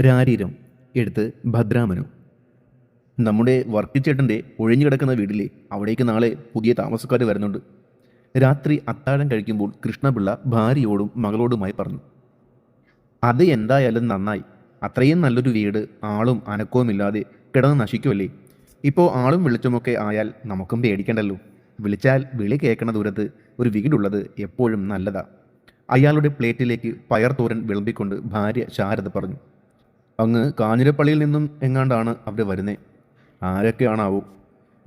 രാരീരം എടുത്ത് ഭദ്രാമനു. നമ്മുടെ വർക്കിച്ചേട്ടന്റെ ഒഴിഞ്ഞു കിടക്കുന്ന വീട്ടിലെ അവിടേക്ക് നാളെ പുതിയ താമസക്കാർ വരുന്നുണ്ട്. രാത്രി അത്താഴം കഴിക്കുമ്പോൾ കൃഷ്ണപിള്ള ഭാര്യയോടും മകളോടുമായി പറഞ്ഞു. അത് എന്തായാലും നന്നായി. അത്രയും നല്ലൊരു വീട് ആളും അനക്കവുമില്ലാതെ കിടന്ന് നശിക്കുമല്ലേ ഇപ്പോൾ ആളും വിളിച്ചുമൊക്കെ ആയാൽ നമുക്കും പേടിക്കണ്ടല്ലോ. വിളിച്ചാൽ വിളി കേൾക്കണ ദൂരത്ത് ഒരു വീടുള്ളത് എപ്പോഴും നല്ലതാ. അയാളുടെ പ്ലേറ്റിലേക്ക് പയർ തോരൻ വിളമ്പിക്കൊണ്ട് ഭാര്യ ശാരദ പറഞ്ഞു. അങ്ങ് കാഞ്ഞിരപ്പള്ളിയിൽ നിന്നും എങ്ങാണ്ടാണ് അവർ വരുന്നേ? ആരൊക്കെയാണാവോ?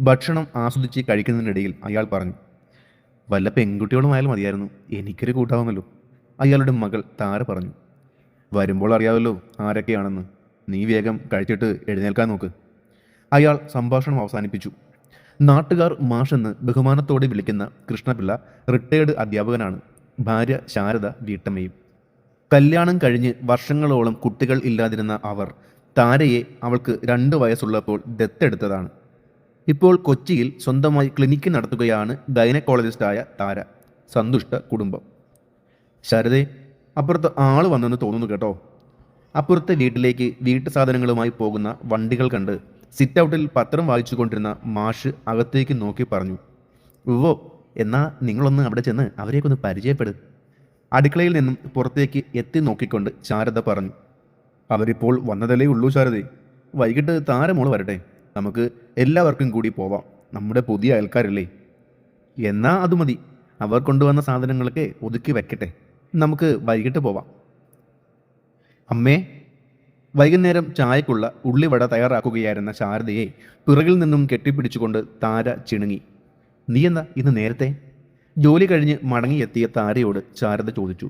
ഭക്ഷണം ആസ്വദിച്ച് കഴിക്കുന്നതിനിടയിൽ അയാൾ പറഞ്ഞു വല്ല പെൺകുട്ടികളുമായാലും മതിയായിരുന്നു. എനിക്കൊരു കൂട്ടാവുന്നല്ലോ. അയാളുടെ മകൾ താര പറഞ്ഞു വരുമ്പോൾ അറിയാമല്ലോ ആരൊക്കെയാണെന്ന്. നീ വേഗം കഴിച്ചിട്ട് എഴുന്നേൽക്കാൻ നോക്ക്. അയാൾ സംഭാഷണം അവസാനിപ്പിച്ചു. നാട്ടുകാർ മാഷെന്ന് ബഹുമാനത്തോടെ വിളിക്കുന്ന കൃഷ്ണപിള്ള റിട്ടയേർഡ് അധ്യാപകനാണ്. ഭാര്യ ശാരദ വീട്ടമ്മയും കല്യാണം കഴിഞ്ഞ് വർഷങ്ങളോളം കുട്ടികൾ ഇല്ലാതിരുന്ന അവർ താരയെ അവൾക്ക് രണ്ട് വയസ്സുള്ളപ്പോൾ ദത്തെടുത്തതാണ്. ഇപ്പോൾ കൊച്ചിയിൽ സ്വന്തമായി ക്ലിനിക്ക് നടത്തുകയാണ് ഗൈനക്കോളജിസ്റ്റായ താര സന്തുഷ്ട കുടുംബം. ശരദേ അപ്പുറത്ത് ആൾ വന്നെന്ന് തോന്നുന്നു കേട്ടോ. അപ്പുറത്തെ വീട്ടിലേക്ക് വീട്ടു സാധനങ്ങളുമായി പോകുന്ന വണ്ടികൾ കണ്ട് സിറ്റ് ഔട്ടിൽ പത്രം വായിച്ചു കൊണ്ടിരുന്ന മാഷ് അകത്തേക്ക് നോക്കി പറഞ്ഞു ഉവ്വോ എന്നാൽ നിങ്ങളൊന്ന് അവിടെ ചെന്ന് അവരെയൊക്കെ ഒന്ന് പരിചയപ്പെടും. അടുക്കളയിൽ നിന്നും പുറത്തേക്ക് എത്തി നോക്കിക്കൊണ്ട് ശാരദ പറഞ്ഞു അവരിപ്പോൾ വന്നതല്ലേ ഉള്ളൂ ശാരദേ. വൈകിട്ട് താരമോൾ വരട്ടെ. നമുക്ക് എല്ലാവർക്കും കൂടി പോവാം. നമ്മുടെ പുതിയ അയൽക്കാരല്ലേ. എന്നാ അത് മതി. അവർ കൊണ്ടുവന്ന സാധനങ്ങളൊക്കെ ഒതുക്കി വെക്കട്ടെ. നമുക്ക് വൈകിട്ട് പോവാം. അമ്മേ. വൈകുന്നേരം ചായക്കുള്ള ഉള്ളിവട തയ്യാറാക്കുകയായിരുന്ന ശാരദയെ പിറകിൽ നിന്നും കെട്ടിപ്പിടിച്ചുകൊണ്ട് താര ചിണുങ്ങി. നീ എന്താ ഇന്ന് നേരത്തെ? ജോലി കഴിഞ്ഞ് മടങ്ങിയെത്തിയ താരയോട് ശാരദ ചോദിച്ചു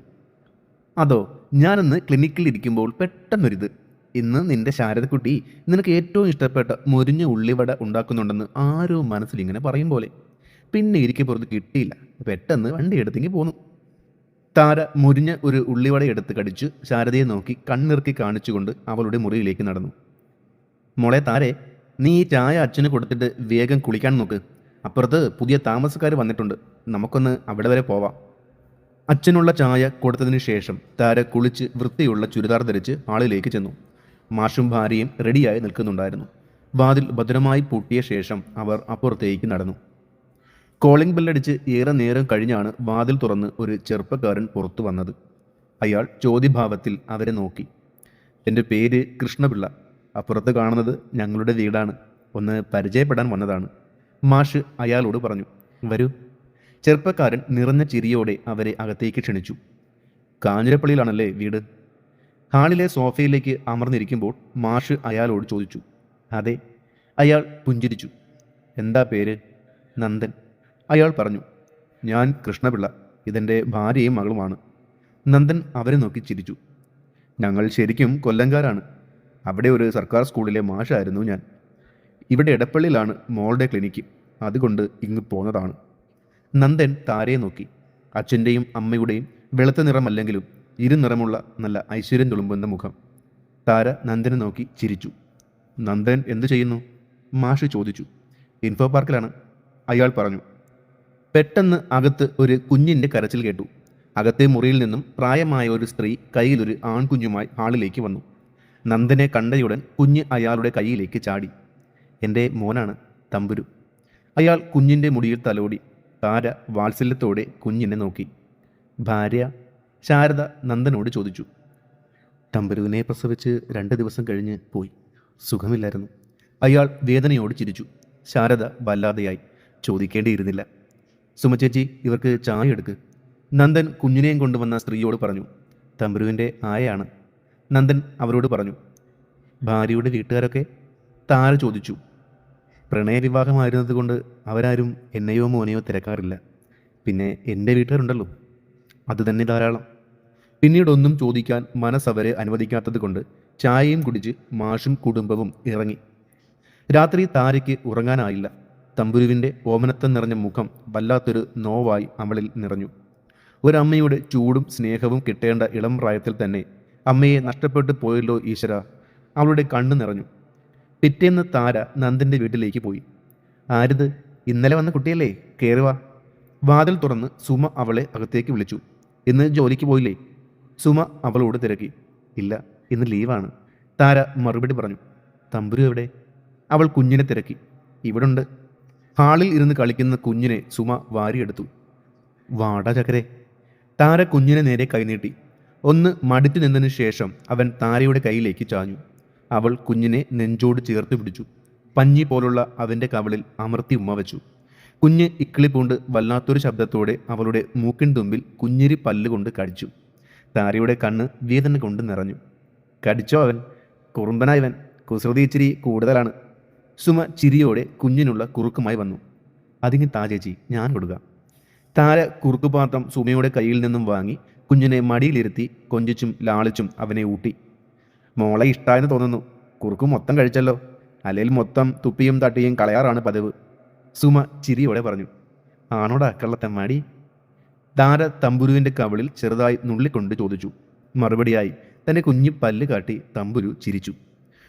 അതോ ഞാനിന്ന് ക്ലിനിക്കിൽ ഇരിക്കുമ്പോൾ പെട്ടെന്നൊരിത്. ഇന്ന് നിന്റെ ശാരദക്കുട്ടി നിനക്ക് ഏറ്റവും ഇഷ്ടപ്പെട്ട മുരിഞ്ഞ ഉള്ളിവട ഉണ്ടാക്കുന്നുണ്ടെന്ന് ആരോ മനസ്സിൽ ഇങ്ങനെ പറയും പോലെ. പിന്നെ ഇരിക്കെ പുറത്ത് കിട്ടിയില്ല. പെട്ടെന്ന് വണ്ടി എടുത്തെങ്കിൽ പോന്നു. താര മുരിഞ്ഞ ഒരു ഉള്ളിവട എടുത്ത് കടിച്ച് ശാരദയെ നോക്കി കണ്ണിറുക്കി കാണിച്ചുകൊണ്ട് അവളുടെ മുറിയിലേക്ക് നടന്നു. മോളെ താരെ നീ ഈ ചായ അച്ഛന് കൊടുത്തിട്ട് വേഗം കുളിക്കാൻ നോക്ക്. അപ്പുറത്ത് പുതിയ താമസക്കാർ വന്നിട്ടുണ്ട്. നമുക്കൊന്ന് അവിടെ വരെ പോവാം. അച്ഛനുള്ള ചായ കൊടുത്തതിന് ശേഷം താര കുളിച്ച് വൃത്തിയുള്ള ചുരിദാർ ധരിച്ച് ഹാളിലേക്ക് ചെന്നു. മാഷും ഭാര്യയും റെഡിയായി നിൽക്കുന്നുണ്ടായിരുന്നു. വാതിൽ ഭദ്രമായി പൂട്ടിയ ശേഷം അവർ അപ്പുറത്തേക്ക് നടന്നു. കോളിംഗ് ബെല്ലടിച്ച് ഏറെ നേരം കഴിഞ്ഞാണ് വാതിൽ തുറന്ന് ഒരു ചെറുപ്പക്കാരൻ പുറത്തു വന്നത്. അയാൾ ചോദ്യഭാവത്തിൽ അവരെ നോക്കി. എന്റെ പേര് കൃഷ്ണപിള്ള. അപ്പുറത്ത് കാണുന്നത് ഞങ്ങളുടെ വീടാണ്. ഒന്ന് പരിചയപ്പെടാൻ വന്നതാണ്. മാഷ് അയാളോട് പറഞ്ഞു വരൂ. ചെറുപ്പക്കാരൻ നിറഞ്ഞ ചിരിയോടെ അവരെ അകത്തേക്ക് ക്ഷണിച്ചു. കാഞ്ഞിരപ്പള്ളിയിലാണല്ലേ വീട്? ഹാളിലെ സോഫയിലേക്ക് അമർന്നിരിക്കുമ്പോൾ മാഷ് അയാളോട് ചോദിച്ചു. അതെ അയാൾ പുഞ്ചിരിച്ചു. എന്താ പേര്? നന്ദൻ. അയാൾ പറഞ്ഞു ഞാൻ കൃഷ്ണപിള്ള. ഇതെന്റെ ഭാര്യയും മകളുമാണ്. നന്ദൻ അവരെ നോക്കി ചിരിച്ചു. ഞങ്ങൾ ശരിക്കും കൊല്ലംകാരാണ്. അവിടെ ഒരു സർക്കാർ സ്കൂളിലെ മാഷായിരുന്നു ഞാൻ. ഇവിടെ ഇടപ്പള്ളിയിലാണ് മോളുടെ ക്ലിനിക്ക്. അതുകൊണ്ട് ഇങ്ങ് പോന്നതാണ്. നന്ദൻ താരയെ നോക്കി. അച്ഛന്റെയും അമ്മയുടെയും വെളുത്ത നിറമല്ലെങ്കിലും ഇരുനിറമുള്ള നല്ല ഐശ്വര്യം തുളുമ്പുന്ന മുഖം. താര നന്ദനെ നോക്കി ചിരിച്ചു. നന്ദൻ എന്തു ചെയ്യുന്നു? മാഷ് ചോദിച്ചു. ഇൻഫോ പാർക്കിലാണ്. അയാൾ പറഞ്ഞു. പെട്ടെന്ന് അകത്ത് ഒരു കുഞ്ഞിന്റെ കരച്ചിൽ കേട്ടു. അകത്തെ മുറിയിൽ നിന്നും പ്രായമായ ഒരു സ്ത്രീ കയ്യിലൊരു ആൺകുഞ്ഞുമായി ഹാളിലേക്ക് വന്നു. നന്ദനെ കണ്ടയുടൻ കുഞ്ഞ് അയാളുടെ കയ്യിലേക്ക് ചാടി. എന്റെ മോനാണ് തമ്പുരു. അയാൾ കുഞ്ഞിന്റെ മുടിയിൽ തലോടി താര വാത്സല്യത്തോടെ കുഞ്ഞിനെ നോക്കി. ഭാര്യ ശാരദ നന്ദനോട് ചോദിച്ചു. തമ്പരുവിനെ പ്രസവിച്ച് രണ്ട് ദിവസം കഴിഞ്ഞ് പോയി. സുഖമില്ലായിരുന്നു. അയാൾ വേദനയോട് ചിരിച്ചു. ശാരദ വല്ലാതെയായി. ചോദിക്കേണ്ടിയിരുന്നില്ല. സുമചേച്ചി ഇവർക്ക് ചായ എടുക്ക്. നന്ദൻ കുഞ്ഞിനെയും കൊണ്ടുവന്ന സ്ത്രീയോട് പറഞ്ഞു. തമ്പുരുവിന്റെ ആയാണ് നന്ദൻ അവരോട് പറഞ്ഞു. ഭാര്യയുടെ വീട്ടുകാരൊക്കെ? താര ചോദിച്ചു. പ്രണയവിവാഹമായിരുന്നത് കൊണ്ട് അവരാരും എന്നെയോ മോനെയോ തിരക്കാറില്ല. പിന്നെ എന്റെ വീട്ടുകാരുണ്ടല്ലോ. അത് തന്നെ ധാരാളം. പിന്നീടൊന്നും ചോദിക്കാൻ മനസ്സവരെ അനുവദിക്കാത്തത് കൊണ്ട് ചായയും കുടിച്ച് മാഷും കുടുംബവും ഇറങ്ങി. രാത്രി താരയ്ക്ക് ഉറങ്ങാനായില്ല. തമ്പുരുവിന്റെ ഓമനത്തം നിറഞ്ഞ മുഖം വല്ലാത്തൊരു നോവായി അമളിൽ നിറഞ്ഞു. ഒരമ്മയുടെ ചൂടും സ്നേഹവും കിട്ടേണ്ട ഇളം പ്രായത്തിൽ തന്നെ അമ്മയെ നഷ്ടപ്പെട്ടു പോയല്ലോ ഈശ്വര. അവളുടെ കണ്ണു നിറഞ്ഞു. പിറ്റേന്ന് താര നന്ദന്റെ വീട്ടിലേക്ക് പോയി. ആരിത്? ഇന്നലെ വന്ന കുട്ടിയല്ലേ? കയറുക വാതിൽ തുറന്ന് സുമ അവളെ അകത്തേക്ക് വിളിച്ചു. ഇന്ന് ജോലിക്ക് പോയില്ലേ? സുമ അവളോട് തിരക്കി. ഇല്ല ഇന്ന് ലീവാണ്. താര മറുപടി പറഞ്ഞു. തമ്പുരു എവിടെ? അവൾ കുഞ്ഞിനെ തിരക്കി. ഇവിടുണ്ട്. ഹാളിൽ ഇരുന്ന് കളിക്കുന്ന കുഞ്ഞിനെ സുമ വാരിയെടുത്തു. വാടാ ചക്കരെ. താര കുഞ്ഞിനെ നേരെ കൈനീട്ടി. ഒന്ന് മടിച്ചു നിന്നതിന് ശേഷം അവൻ താരയുടെ കയ്യിലേക്ക് ചാഞ്ഞു. അവൾ കുഞ്ഞിനെ നെഞ്ചോട് ചേർത്ത് പിടിച്ചു. പഞ്ഞി പോലുള്ള അവന്റെ കവളിൽ അമർത്തി ഉമ്മ വെച്ചു. കുഞ്ഞ് ഇക്കിളി പൂണ്ട് വല്ലാത്തൊരു ശബ്ദത്തോടെ അവളുടെ മൂക്കിൻ തുമ്പിൽ കുഞ്ഞിരി പല്ലുകൊണ്ട് കടിച്ചു. താരയുടെ കണ്ണ് വേദന കൊണ്ട് നിറഞ്ഞു. കടിച്ചോ അവൻ? കുറുമ്പനായവൻ കുസൃതി ഇച്ചിരി കൂടുതലാണ്. സുമ ചിരിയോടെ കുഞ്ഞിനുള്ള കുറുക്കുമായി വന്നു. അതിന് താ ചേച്ചി ഞാൻ കൊടുക്കാം. താര കുറുക്കുപാത്രം സുമയുടെ കയ്യിൽ നിന്നും വാങ്ങി കുഞ്ഞിനെ മടിയിലിരുത്തി കൊഞ്ചിച്ചും ലാളിച്ചും അവനെ ഊട്ടി. മോളെ ഇഷ്ടമായെന്ന് തോന്നുന്നു. കുറുക്ക് മൊത്തം കഴിച്ചല്ലോ. അല്ലെങ്കിൽ മൊത്തം തുപ്പിയും തട്ടിയും കളയാറാണ് പതിവ്. സുമ ചിരിയോടെ പറഞ്ഞു ആണോടാ കള്ളത്തമ്മാടി താര തമ്പുരുവിന്റെ കവിളിൽ ചെറുതായി നുള്ളിക്കൊണ്ട് ചോദിച്ചു. മറുപടിയായി തന്റെ കുഞ്ഞു പല്ല് കാട്ടി തമ്പുരു ചിരിച്ചു.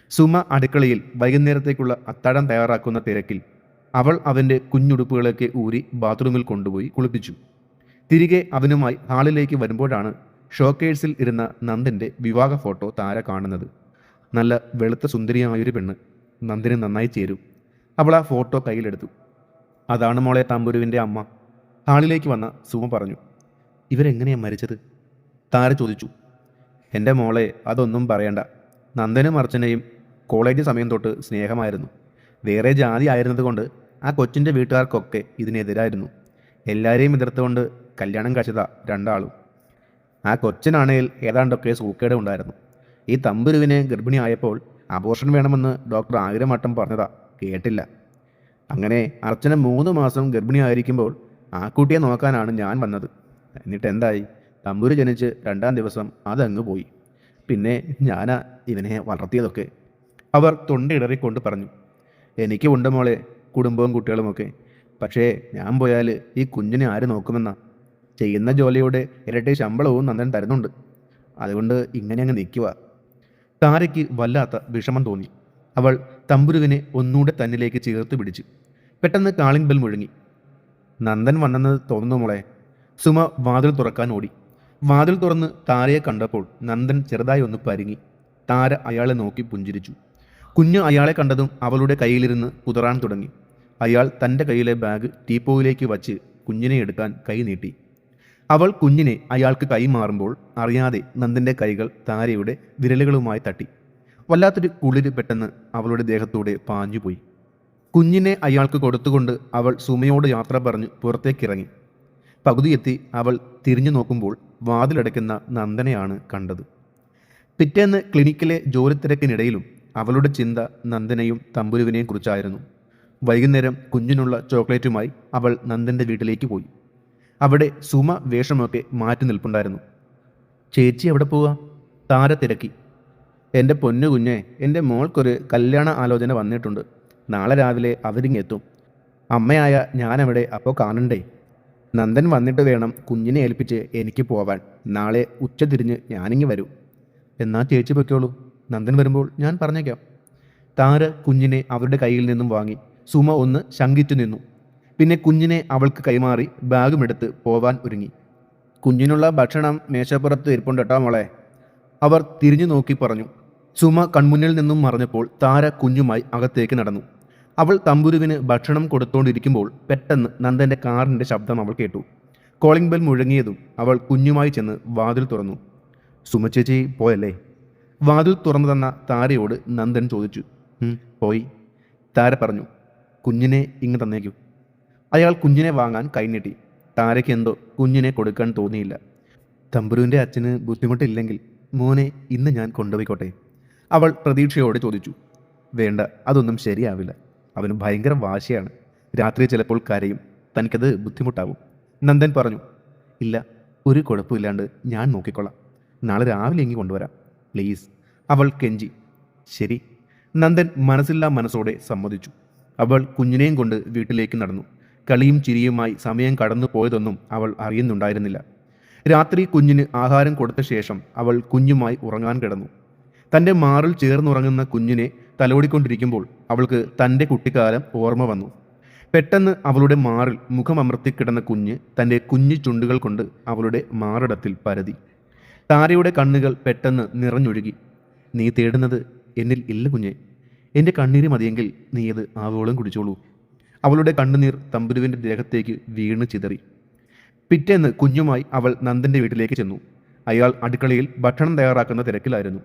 സുമ അടുക്കളയിൽ വൈകുന്നേരത്തേക്കുള്ള അത്താഴം തയ്യാറാക്കുന്ന തിരക്കിൽ അവൾ അവന്റെ കുഞ്ഞുടുപ്പുകളൊക്കെ ഊരി ബാത്റൂമിൽ കൊണ്ടുപോയി കുളിപ്പിച്ചു. തിരികെ അവനുമായി ഹാളിലേക്ക് വരുമ്പോഴാണ് ഷോക്കേഴ്സിൽ ഇരുന്ന നന്ദന്റെ വിവാഹ ഫോട്ടോ താര കാണുന്നത്. നല്ല വെളുത്ത സുന്ദരിയായൊരു പെണ്ണ് നന്ദിന് നന്നായി ചേരും. അവൾ ആ ഫോട്ടോ കയ്യിലെടുത്തു. അതാണ് മോളെ തമ്പുരുവിന്റെ അമ്മ. ഹാളിലേക്ക് വന്ന സുമ പറഞ്ഞു ഇവരെങ്ങനെയാണ് മരിച്ചത്? താര ചോദിച്ചു എന്റെ മോളെ അതൊന്നും പറയണ്ട. നന്ദനും അർച്ചനയും കോളേജ് സമയം തൊട്ട് സ്നേഹമായിരുന്നു. വേറെ ജാതി ആയിരുന്നതുകൊണ്ട് ആ കൊച്ചിന്റെ വീട്ടുകാർക്കൊക്കെ ഇതിനെതിരായിരുന്നു. എല്ലാവരെയും എതിർത്തുകൊണ്ട് കല്യാണം കഴിച്ചതാ രണ്ടാളും. ആ കൊച്ചിനാണേൽ ഏതാണ്ടൊക്കെ സൂക്കേട് ഉണ്ടായിരുന്നു ഈ തമ്പുരുവിനെ ഗർഭിണിയായപ്പോൾ അബോർഷൻ വേണമെന്ന് ഡോക്ടർ ആയിരം പറഞ്ഞതാ കേട്ടില്ല. അങ്ങനെ അർച്ചന മൂന്ന് മാസം ഗർഭിണിയായിരിക്കുമ്പോൾ ആ കുട്ടിയെ നോക്കാനാണ് ഞാൻ വന്നത്. എന്നിട്ട് എന്തായി തമ്പുരു ജനിച്ച് രണ്ടാം ദിവസം അതങ്ങ് പോയി. പിന്നെ ഞാനാ ഇവനെ വളർത്തിയതൊക്കെ. അവർ തൊണ്ടയിടറിക്കൊണ്ട് പറഞ്ഞു എനിക്ക് ഉണ്ട് മോളെ കുടുംബവും കുട്ടികളുമൊക്കെ. പക്ഷേ ഞാൻ പോയാൽ ഈ കുഞ്ഞിനെ ആര് നോക്കുമെന്നാ? ചെയ്യുന്ന ജോലിയുടെ ഇരട്ടി ശമ്പളവും നന്ദൻ തരുന്നുണ്ട്. അതുകൊണ്ട് ഇങ്ങനെ അങ്ങ് നിൽക്കുക താരയ്ക്ക് വല്ലാത്ത വിഷമം തോന്നി. അവൾ തമ്പുരുവിനെ ഒന്നുകൂടെ തന്നിലേക്ക് ചേർത്ത് പിടിച്ചു. പെട്ടെന്ന് കാളിംഗ് ബെൽ മുഴങ്ങി. നന്ദൻ വന്നെന്ന് തോന്നുന്നു മോളെ. സുമ വാതിൽ തുറക്കാൻ ഓടി. വാതിൽ തുറന്ന് താരയെ കണ്ടപ്പോൾ നന്ദൻ ചെറുതായി ഒന്ന് പരുങ്ങി. താര അയാളെ നോക്കി പുഞ്ചിരിച്ചു. കുഞ്ഞ് അയാളെ കണ്ടതും അവളുടെ കയ്യിലിരുന്ന് കുതറാൻ തുടങ്ങി. അയാൾ തന്റെ കയ്യിലെ ബാഗ് ടീപ്പോയിലേക്ക് വച്ച് കുഞ്ഞിനെ എടുക്കാൻ കൈ നീട്ടി. അവൾ കുഞ്ഞിനെ അയാൾക്ക് കൈമാറുമ്പോൾ അറിയാതെ നന്ദന്റെ കൈകൾ താരയുടെ വിരലുകളുമായി തട്ടി. വല്ലാത്തൊരു കുളിര് പെട്ടെന്ന് അവളുടെ ദേഹത്തൂടെ പാഞ്ഞുപോയി. കുഞ്ഞിനെ അയാൾക്ക് കൊടുത്തുകൊണ്ട് അവൾ സുമയോട് യാത്ര പറഞ്ഞ് പുറത്തേക്കിറങ്ങി. പകുതിയെത്തി അവൾ തിരിഞ്ഞു നോക്കുമ്പോൾ വാതിലടയ്ക്കുന്ന നന്ദനെയാണ് കണ്ടത്. പിറ്റേന്ന് ക്ലിനിക്കിലെ ജോലി തിരക്കിനിടയിലും അവളുടെ ചിന്ത നന്ദനെയും തമ്പുരുവിനെയും കുറിച്ചായിരുന്നു. വൈകുന്നേരം കുഞ്ഞിനുള്ള ചോക്ലേറ്റുമായി അവൾ നന്ദന്റെ വീട്ടിലേക്ക് പോയി. അവിടെ സുമ വേഷമൊക്കെ മാറ്റി നിൽപ്പുണ്ടായിരുന്നു. ചേച്ചി എവിടെ പോവാ? താര തിരക്കി. എന്റെ പൊന്നു കുഞ്ഞെ എന്റെ മോൾക്കൊരു കല്യാണ ആലോചന വന്നിട്ടുണ്ട്. നാളെ രാവിലെ അവരിങ്ങെത്തും അമ്മയായ ഞാനവിടെ അപ്പോൾ കാണണ്ടേ? നന്ദൻ വന്നിട്ട് വേണം കുഞ്ഞിനെ ഏൽപ്പിച്ച് എനിക്ക് പോവാൻ. നാളെ ഉച്ച തിരിഞ്ഞ് ഞാനിങ്ങി വരൂ. എന്നാ ചേച്ചി പൊയ്ക്കോളൂ. നന്ദൻ വരുമ്പോൾ ഞാൻ പറഞ്ഞേക്കാം. താര കുഞ്ഞിനെ അവരുടെ കയ്യിൽ നിന്നും വാങ്ങി. സുമ ഒന്ന് ശങ്കിച്ചു നിന്നു. പിന്നെ കുഞ്ഞിനെ അവൾക്ക് കൈമാറി ബാഗും എടുത്ത് പോവാൻ ഒരുങ്ങി. കുഞ്ഞിനുള്ള ഭക്ഷണം മേശപ്പുറത്ത് ഇരിപ്പുണ്ട് കേട്ടോ മോളെ. അവർ തിരിഞ്ഞു നോക്കി പറഞ്ഞു. സുമ കൺമുന്നിൽ നിന്നും മറഞ്ഞപ്പോൾ താര കുഞ്ഞുമായി അകത്തേക്ക് നടന്നു. അവൾ തമ്പുരുവിന് ഭക്ഷണം കൊടുത്തോണ്ടിരിക്കുമ്പോൾ പെട്ടെന്ന് നന്ദന്റെ കാറിന്റെ ശബ്ദം അവൾ കേട്ടു. കോളിംഗ് ബെൽ മുഴങ്ങിയതും അവൾ കുഞ്ഞുമായി ചെന്ന് വാതിൽ തുറന്നു. സുമ ചേച്ചി പോയല്ലേ? വാതിൽ തുറന്നു തന്ന താരയോട് നന്ദൻ ചോദിച്ചു. പോയി. താര പറഞ്ഞു. കുഞ്ഞിനെ ഇങ്ങ് തന്നേക്കൂ. അയാൾ കുഞ്ഞിനെ വാങ്ങാൻ കൈനീട്ടി താരയ്ക്ക് എന്തോ കുഞ്ഞിനെ കൊടുക്കാൻ തോന്നിയില്ല. തമ്പുരുവിന്റെ അച്ഛന് ബുദ്ധിമുട്ടില്ലെങ്കിൽ മോനെ ഇന്ന് ഞാൻ കൊണ്ടുപോയിക്കോട്ടെ. അവൾ പ്രതീക്ഷയോടെ ചോദിച്ചു. വേണ്ട അതൊന്നും ശരിയാവില്ല. അവന് ഭയങ്കര വാശിയാണ്. രാത്രി ചിലപ്പോൾ കരയും. തനിക്കത് ബുദ്ധിമുട്ടാവും. നന്ദൻ പറഞ്ഞു. ഇല്ല ഒരു കുഴപ്പമില്ലാണ്ട് ഞാൻ നോക്കിക്കൊള്ളാം നാളെ രാവിലെ ഇങ്ങി കൊണ്ടുവരാം. പ്ലീസ്. അവൾ കെഞ്ചി. ശരി. നന്ദൻ മനസ്സില്ലാ മനസ്സോടെ സമ്മതിച്ചു. അവൾ കുഞ്ഞിനെയും കൊണ്ട് വീട്ടിലേക്ക് നടന്നു. കളിയും ചിരിയുമായി സമയം കടന്നു പോയതൊന്നും അവൾ അറിയുന്നുണ്ടായിരുന്നില്ല. രാത്രി കുഞ്ഞിന് ആഹാരം കൊടുത്ത ശേഷം അവൾ കുഞ്ഞുമായി ഉറങ്ങാൻ കിടന്നു. തന്റെ മാറിൽ ചേർന്നുറങ്ങുന്ന കുഞ്ഞിനെ തലോടിക്കൊണ്ടിരിക്കുമ്പോൾ അവൾക്ക് തന്റെ കുട്ടിക്കാലം ഓർമ്മ വന്നു. പെട്ടെന്ന് അവളുടെ മാറിൽ മുഖമമർത്തി കിടന്ന കുഞ്ഞ് തന്റെ കുഞ്ഞു ചുണ്ടുകൾ കൊണ്ട് അവളുടെ മാറിടത്തിൽ പരതി. താരയുടെ കണ്ണുകൾ പെട്ടെന്ന് നിറഞ്ഞൊഴുകി. നീ തേടുന്നത് എന്നിൽ ഇല്ല കുഞ്ഞെ. എന്റെ കണ്ണീര് മതിയെങ്കിൽ നീ അത് ആവോളം കുടിച്ചോളൂ. അവളുടെ കണ്ണുനീർ തമ്പുരുവിന്റെ ദേഹത്തേക്ക് വീണ് ചിതറി. പിറ്റേന്ന് കുഞ്ഞുമായി അവൾ നന്ദന്റെ വീട്ടിലേക്ക് ചെന്നു. അയാൾ അടുക്കളയിൽ ഭക്ഷണം തയ്യാറാക്കുന്ന തിരക്കിലായിരുന്നു.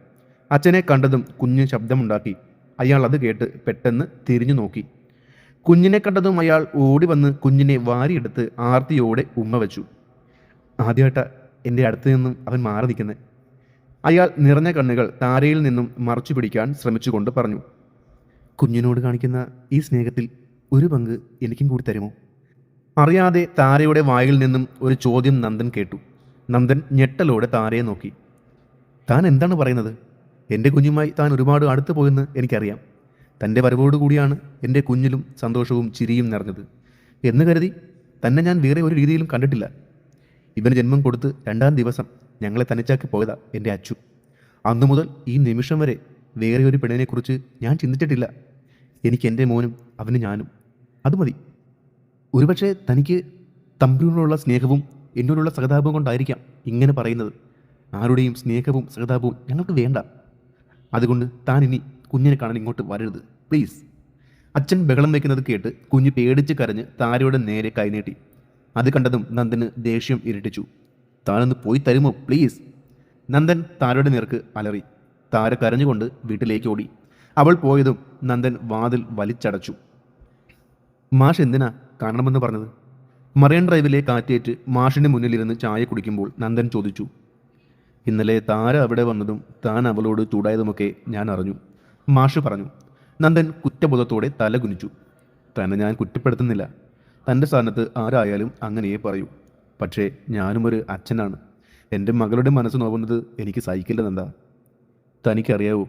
അച്ഛനെ കണ്ടതും കുഞ്ഞ് ശബ്ദമുണ്ടാക്കി. അയാൾ അത് കേട്ട് പെട്ടെന്ന് തിരിഞ്ഞു നോക്കി. കുഞ്ഞിനെ കണ്ടതും അയാൾ ഓടി വന്ന് കുഞ്ഞിനെ വാരിയെടുത്ത് ആർത്തിയോടെ ഉമ്മ വെച്ചു. ആദ്യമായിട്ട എന്റെ അടുത്ത് നിന്നും അവൻ മാറി നിൽക്കുന്നത് അയാൾ നിറഞ്ഞ കണ്ണുകൾ താരയിൽ നിന്നും മറച്ചു പിടിക്കാൻ ശ്രമിച്ചുകൊണ്ട് പറഞ്ഞു. കുഞ്ഞിനോട് കാണിക്കുന്ന ഈ സ്നേഹത്തിൽ ഒരു പങ്ക് എനിക്കും കൂടി തരുമോ? അറിയാതെ താരയുടെ വായിൽ നിന്നും ഒരു ചോദ്യം നന്ദൻ കേട്ടു. നന്ദൻ ഞെട്ടലോടെ താരയെ നോക്കി. താൻ എന്താണ് പറയുന്നത്? എന്റെ കുഞ്ഞുമായി താൻ ഒരുപാട് അടുത്ത് പോയെന്ന് എനിക്കറിയാം. തന്റെ വരവോടുകൂടിയാണ് എന്റെ കുഞ്ഞിലും സന്തോഷവും ചിരിയും നിറഞ്ഞത്. എന്ന് കരുതി തന്നെ ഞാൻ വേറെ ഒരു രീതിയിലും കണ്ടിട്ടില്ല. ഇവന് ജന്മം കൊടുത്ത് രണ്ടാം ദിവസം ഞങ്ങളെ തനിച്ചാക്കി പോയതാ എന്റെ അച്ചു. അന്നു മുതൽ ഈ നിമിഷം വരെ വേറെ ഒരു പെണ്ണിനെക്കുറിച്ച് ഞാൻ ചിന്തിച്ചിട്ടില്ല. എനിക്ക് എന്റെ മോനും അവന് ഞാനും അത് മതി. ഒരുപക്ഷെ തനിക്ക് തമ്പിനോടുള്ള സ്നേഹവും എന്നോടുള്ള സഹതാപവും കൊണ്ടായിരിക്കാം ഇങ്ങനെ പറയുന്നത്. ആരുടെയും സ്നേഹവും സഹതാപവും ഞങ്ങൾക്ക് വേണ്ട. അതുകൊണ്ട് താൻ ഇനി കുഞ്ഞിനെ കാണാൻ ഇങ്ങോട്ട് വരരുത്. പ്ലീസ്. അച്ഛൻ ബഹളം വയ്ക്കുന്നത് കേട്ട് കുഞ്ഞ് പേടിച്ച് കരഞ്ഞ് താരയുടെ നേരെ കൈനീട്ടി അത് കണ്ടതും നന്ദന് ദേഷ്യം ഇരട്ടിച്ചു. താനൊന്ന് പോയി തരുമോ? പ്ലീസ്. നന്ദൻ താരയുടെ നേർക്ക് അലറി. താര കരഞ്ഞുകൊണ്ട് വീട്ടിലേക്ക് ഓടി. അവൾ പോയതും നന്ദൻ വാതിൽ വലിച്ചടച്ചു. മാഷ് എന്തിനാ കാണണമെന്ന് പറഞ്ഞത്? മറൈൻ ഡ്രൈവിലെ കാറ്റേറ്റ് മാഷിന് മുന്നിലിരുന്ന് ചായ കുടിക്കുമ്പോൾ നന്ദൻ ചോദിച്ചു. ഇന്നലെ താര അവിടെ വന്നതും താൻ അവളോട് ചൂടായതുമൊക്കെ ഞാൻ അറിഞ്ഞു. മാഷ് പറഞ്ഞു. നന്ദൻ കുറ്റബോധത്തോടെ തല കുനിച്ചു. തന്നെ ഞാൻ കുറ്റപ്പെടുത്തുന്നില്ല. തന്റെ സ്ഥാനത്ത് ആരായാലും അങ്ങനെയേ പറയൂ. പക്ഷേ ഞാനും ഒരു അച്ഛനാണ്. എന്റെ മകളുടെ മനസ്സ് നോവുന്നത് എനിക്ക് സഹിക്കില്ലെന്നെന്താ തനിക്കറിയാവൂ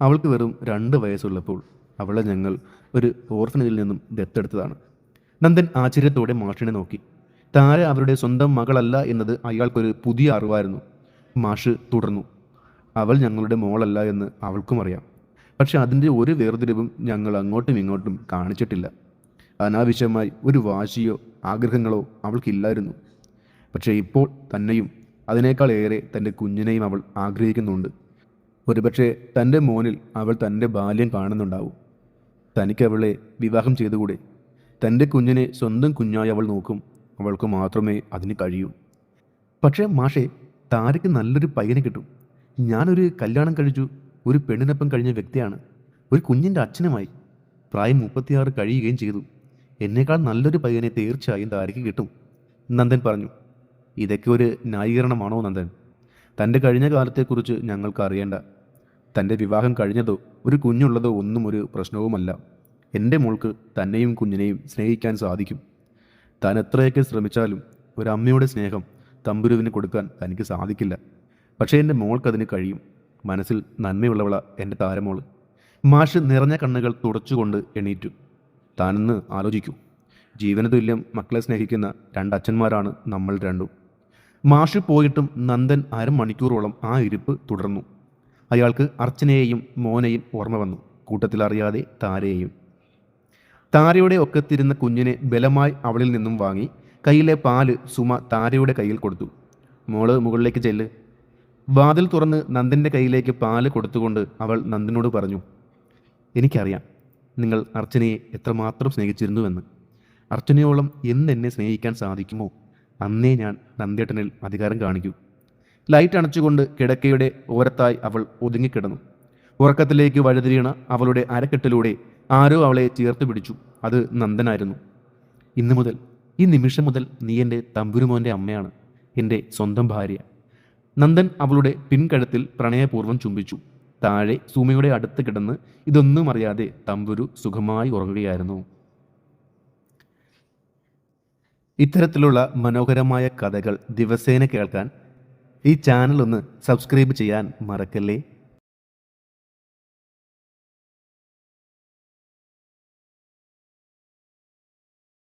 അവൾക്ക് വെറും രണ്ട് വയസ്സുള്ളപ്പോൾ അവളെ ഞങ്ങൾ ഒരു ഓർഫനേജിൽ നിന്നും ദത്തെടുത്തതാണ്. നന്ദൻ ആശ്ചര്യത്തോടെ മാഷിനെ നോക്കി. താര അവരുടെ സ്വന്തം മകളല്ല എന്നത് അയാൾക്കൊരു പുതിയ അറിവായിരുന്നു. മാഷ് തുടർന്നു. അവൾ ഞങ്ങളുടെ മോളല്ല എന്ന് അവൾക്കും അറിയാം. പക്ഷെ അതിന്റെ ഒരു വേർതിരിവും ഞങ്ങൾ അങ്ങോട്ടും ഇങ്ങോട്ടും കാണിച്ചിട്ടില്ല. അനാവശ്യമായി ഒരു വാശിയോ ആഗ്രഹങ്ങളോ അവൾക്കില്ലായിരുന്നു. പക്ഷേ ഇപ്പോൾ തന്നെയും അതിനേക്കാൾ ഏറെ തന്റെ കുഞ്ഞിനെയും അവൾ ആഗ്രഹിക്കുന്നുണ്ട്. ഒരുപക്ഷെ തന്റെ മോനിൽ അവൾ തന്റെ ബാല്യം കാണുന്നുണ്ടാവും. തനിക്ക് അവളെ വിവാഹം ചെയ്തുകൂടെ? തന്റെ കുഞ്ഞിനെ സ്വന്തം കുഞ്ഞായി അവൾ നോക്കും. അവൾക്ക് മാത്രമേ അതിന് കഴിയൂ. പക്ഷേ മാഷെ താരയ്ക്ക് നല്ലൊരു പയ്യനെ കിട്ടും. ഞാനൊരു കല്യാണം കഴിച്ചു. ഒരു പെണ്ണിനൊപ്പം കഴിഞ്ഞ വ്യക്തിയാണ്. ഒരു കുഞ്ഞിന്റെ അച്ഛനുമായി. പ്രായം മുപ്പത്തിയാറ് കഴിയുകയും ചെയ്തു. എന്നേക്കാൾ നല്ലൊരു പയ്യനെ തീർച്ചയായും താരയ്ക്ക് കിട്ടും. നന്ദൻ പറഞ്ഞു. ഇതൊക്കെ ഒരു ന്യായീകരണമാണോ നന്ദൻ? തന്റെ കഴിഞ്ഞ കാലത്തെക്കുറിച്ച് ഞങ്ങൾക്ക് അറിയേണ്ട. തന്റെ വിവാഹം കഴിഞ്ഞതോ ഒരു കുഞ്ഞുള്ളതോ ഒന്നും ഒരു പ്രശ്നവുമല്ല. എന്റെ മോൾക്ക് തന്നെയും കുഞ്ഞിനെയും സ്നേഹിക്കാൻ സാധിക്കും. താൻ എത്രയൊക്കെ ശ്രമിച്ചാലും ഒരമ്മയുടെ സ്നേഹം തമ്പുരുവിന് കൊടുക്കാൻ തനിക്ക് സാധിക്കില്ല. പക്ഷേ എന്റെ മോൾക്കതിന് കഴിയും. മനസ്സിൽ നന്മയുള്ളവള എന്റെ താരമോൾ. മാഷ് നിറഞ്ഞ കണ്ണുകൾ തുടച്ചുകൊണ്ട് എണീറ്റു. താനെന്ന് ആലോചിക്കൂ. ജീവന തുല്യം മക്കളെ സ്നേഹിക്കുന്ന രണ്ടച്ഛന്മാരാണ് നമ്മൾ രണ്ടും. മാഷ് പോയിട്ടും നന്ദൻ അരമണിക്കൂറോളം ആ ഇരിപ്പ് തുടർന്നു. അയാൾക്ക് അർച്ചനയെയും മോനെയും ഓർമ്മ വന്നു. കൂട്ടത്തിൽ അറിയാതെ താരയെയും. താരയുടെ ഒക്കത്തിരുന്ന കുഞ്ഞിനെ ബലമായി അവളിൽ നിന്നും വാങ്ങി കയ്യിലെ പാൽ സുമ താരയുടെ കയ്യിൽ കൊടുത്തു. മോൾ മുകളിലേക്ക് ചെല്ല്. വാതിൽ തുറന്ന് നന്ദന്റെ കയ്യിലേക്ക് പാൽ കൊടുത്തുകൊണ്ട് അവൾ നന്ദനോട് പറഞ്ഞു എനിക്കറിയാം നിങ്ങൾ അർച്ചനയെ എത്രമാത്രം സ്നേഹിച്ചിരുന്നുവെന്ന്. അർച്ചനയോളം എന്നെ സ്നേഹിക്കാൻ സാധിക്കുമോ? അന്നേ ഞാൻ നന്ദേട്ടനിൽ അധികാരം കാണിക്കൂ. ലൈറ്റ് അണച്ചുകൊണ്ട് കിടക്കയുടെ ഓരത്തായി അവൾ ഒതുങ്ങിക്കിടന്നു. ഉറക്കത്തിലേക്ക് വഴുതിരിയണ അവളുടെ അരക്കെട്ടിലൂടെ ആരോ അവളെ ചേർത്ത് പിടിച്ചു. അത് നന്ദനായിരുന്നു. ഇന്നു മുതൽ ഈ നിമിഷം മുതൽ നീ എന്റെ തമ്പുരുമോന്റെ അമ്മയാണ് എന്റെ സ്വന്തം ഭാര്യ. നന്ദൻ അവളുടെ പിൻകഴുത്തിൽ പ്രണയപൂർവം ചുംബിച്ചു. താഴെ സുമയുടെ അടുത്ത് കിടന്ന് ഇതൊന്നും അറിയാതെ തമ്പുരു സുഖമായി ഉറങ്ങുകയായിരുന്നു. ഇത്തരത്തിലുള്ള മനോഹരമായ കഥകൾ ദിവസേന കേൾക്കാൻ ഈ ചാനൽ ഒന്ന് സബ്സ്ക്രൈബ് ചെയ്യാൻ മറക്കല്ലേ?